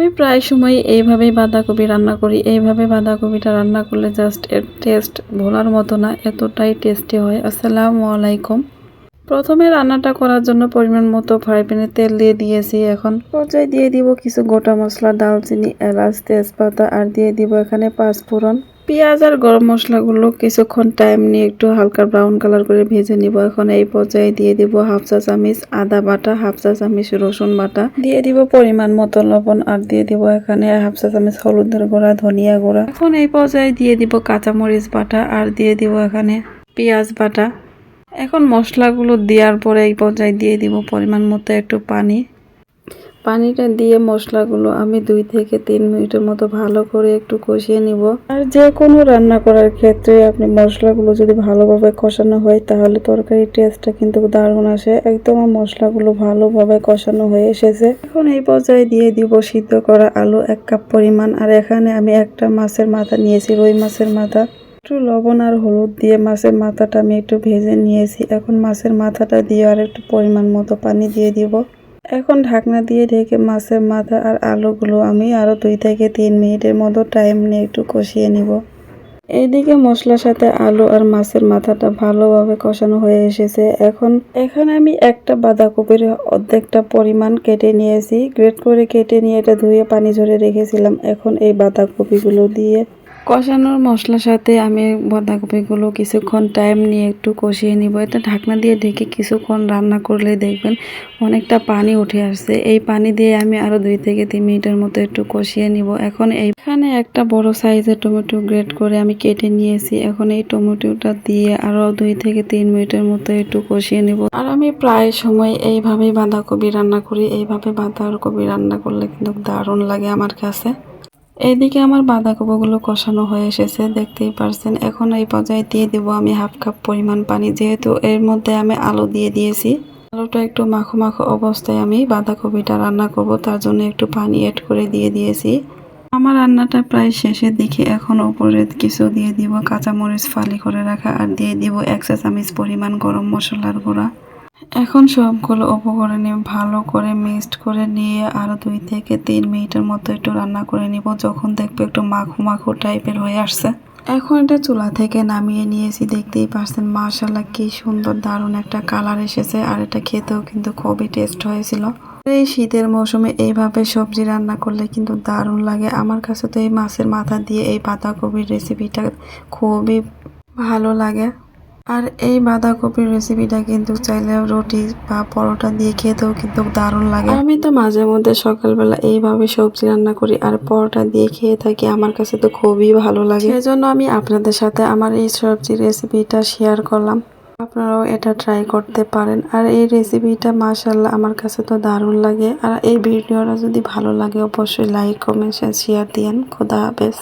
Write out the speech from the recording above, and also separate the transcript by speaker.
Speaker 1: আমি প্রায় সময় এইভাবেই বাঁধাকপি রান্না করি। এইভাবে বাঁধাকপিটা রান্না করলে জাস্ট এর টেস্ট ভোলার মতো না, এতটাই টেস্টি হয়। আসসালামু আলাইকুম। প্রথমে রান্নাটা করার জন্য পরিমাণ মতো ফ্রাই প্যানে তেল দিয়ে দিয়েছি। এখন পর্যায়ে দিয়ে দিব কিছু গোটা মশলা দালচিনি এলাচ, তেজপাতা আর দিয়ে দিব এখানে পাঁচ পাঁচফোড়ন পেঁয়াজ আর গরম মশলাগুলো কিছুক্ষণ টাইম নিয়ে একটু হালকা ব্রাউন কালার করে ভেজে নিব। এখন এই পর্যায়ে দিয়ে দিব হাফ চা চামিচ আদা বাটা, হাফ চা চামিচ রসুন বাটা। দিয়ে দিব পরিমাণ মতো লবণ আর দিয়ে দিব এখানে হাফ চা চামিচ হলুদের গুঁড়া, ধনিয়া গুঁড়া। এখন এই পর্যায়ে দিয়ে দিব কাঁচামরিচ বাটা আর দিয়ে দিব এখানে পেঁয়াজ বাটা। এখন মশলাগুলো দেওয়ার পরে এই পর্যায়ে দিয়ে দিব পরিমাণ মতো একটু পানি। পানিটা দিয়ে মশলাগুলো আমি দুই থেকে তিন মিনিটের মতো ভালো করে একটু কষিয়ে নিব। আর যে কোনো রান্না করার ক্ষেত্রে আপনি মশলাগুলো যদি ভালোভাবে কষানো হয়, তাহলে তরকারির টেস্টটা কিন্তু দারুণ আসে। একদম মশলাগুলো ভালোভাবে কষানো হয়ে এসেছে। এখন এই পর্যায়ে দিয়ে দিব সিদ্ধ করা আলু এক কাপ পরিমাণ। আর এখানে আমি একটা মাছের মাথা নিয়েছি, রুই মাছের মাথা। একটু লবণ আর হলুদ দিয়ে মাছের মাথাটা আমি একটু ভেজে নিয়েছি। এখন মাছের মাথাটা দিয়ে আর একটু পরিমাণ মতো পানি দিয়ে দিব। এখন ঢাকনা দিয়ে ঢেকে মাছের মাথা আর আলুগুলো আমি আরও দুই থেকে তিন মিনিটের মতো টাইম নিয়ে একটু কষিয়ে নিব। এইদিকে মশলার সাথে আলু আর মাছের মাথাটা ভালোভাবে কষানো হয়ে এসেছে। এখন এখানে আমি একটা বাঁধাকপির অর্ধেকটা পরিমাণ কেটে নিয়েছি। গ্রেট করে কেটে নিয়ে এটা ধুয়ে পানি ঝরে রেখেছিলাম। এখন এই বাঁধাকপিগুলো দিয়ে কষানোর মশলার সাথে আমি বাঁধাকপিগুলো কিছুক্ষণ টাইম নিয়ে একটু কষিয়ে নিব। এটা ঢাকনা দিয়ে ঢেকে কিছুক্ষণ রান্না করলে দেখবেন অনেকটা পানি উঠে আসছে। এই পানি দিয়ে আমি আরও দুই থেকে তিন মিনিটের মতো একটু কষিয়ে নিব। এখন এইখানে একটা বড় সাইজের টমেটো গ্রেট করে আমি কেটে নিয়েছি। এখন এই টমেটোটা দিয়ে আরও দুই থেকে তিন মিনিটের মতো একটু কষিয়ে নিব। আর আমি প্রায় সময় এইভাবেই বাঁধাকপি রান্না করি। এইভাবে বাঁধাকপি রান্না করলে কিন্তু দারুণ লাগে আমার কাছে। এইদিকে আমার বাঁধাকপিগুলো কষানো হয়ে এসেছে, দেখতেই পারছেন। এখন এই পর্যায়ে দিয়ে দিব আমি হাফ কাপ পরিমাণ পানি, যেহেতু এর মধ্যে আমি আলু দিয়ে দিয়েছি। আলুটা একটু মাখো মাখো অবস্থায় আমি বাঁধাকপিটা রান্না করব, তার জন্য একটু পানি এড করে দিয়ে দিয়েছি। আমার রান্নাটা প্রায় শেষের দিকে, এখন উপরে কিছু দিয়ে দিব কাঁচামরিচ ফালি করে রাখা, আর দিয়ে দিব এক চা চামচ পরিমাণ গরম মশলার গুঁড়া। এখন সবগুলো উপকরণে ভালো করে মিক্সড করে নিয়ে আরও দুই থেকে তিন মিনিটের মতো একটু রান্না করে নিব, যখন দেখব একটু মাখো মাখো টাইপের হয়ে আসছে। এখন এটা চুলা থেকে নামিয়ে নিয়েছি, দেখতেই পারছেন মাশাল্লাহ কি সুন্দর দারুণ একটা কালার এসেছে, আর এটা খেতেও কিন্তু খুবই টেস্ট হয়েছিল। এই শীতের মৌসুমে এইভাবে সবজি রান্না করলে কিন্তু দারুণ লাগে। আমার কাছে তো এই মাছের মাথা দিয়ে এই বাঁধাকপির রেসিপিটা খুবই ভালো লাগে। আর এই বাঁধাকপির রেসিপিটা কিন্তু চাইলে রুটি বা পরোটা দিয়ে খেতেও কিন্তু দারুণ লাগে। আমি তো মাঝে মধ্যে সকালবেলা এইভাবে সবজি রান্না করি আর পরোটা দিয়ে খেয়ে থাকি, আমার কাছে তো খুবই ভালো লাগে। সেজন্য আমি আপনাদের সাথে আমার এই সবজি রেসিপিটা শেয়ার করলাম। আপনারাও এটা ট্রাই করতে পারেন। আর এই রেসিপিটা মাশাল্লাহ আমার কাছে তো দারুণ লাগে। আর এই ভিডিওটা যদি ভালো লাগে, অবশ্যই লাইক কমেন্ট শেয়ার দিয়েন। খোদা হাফেজ।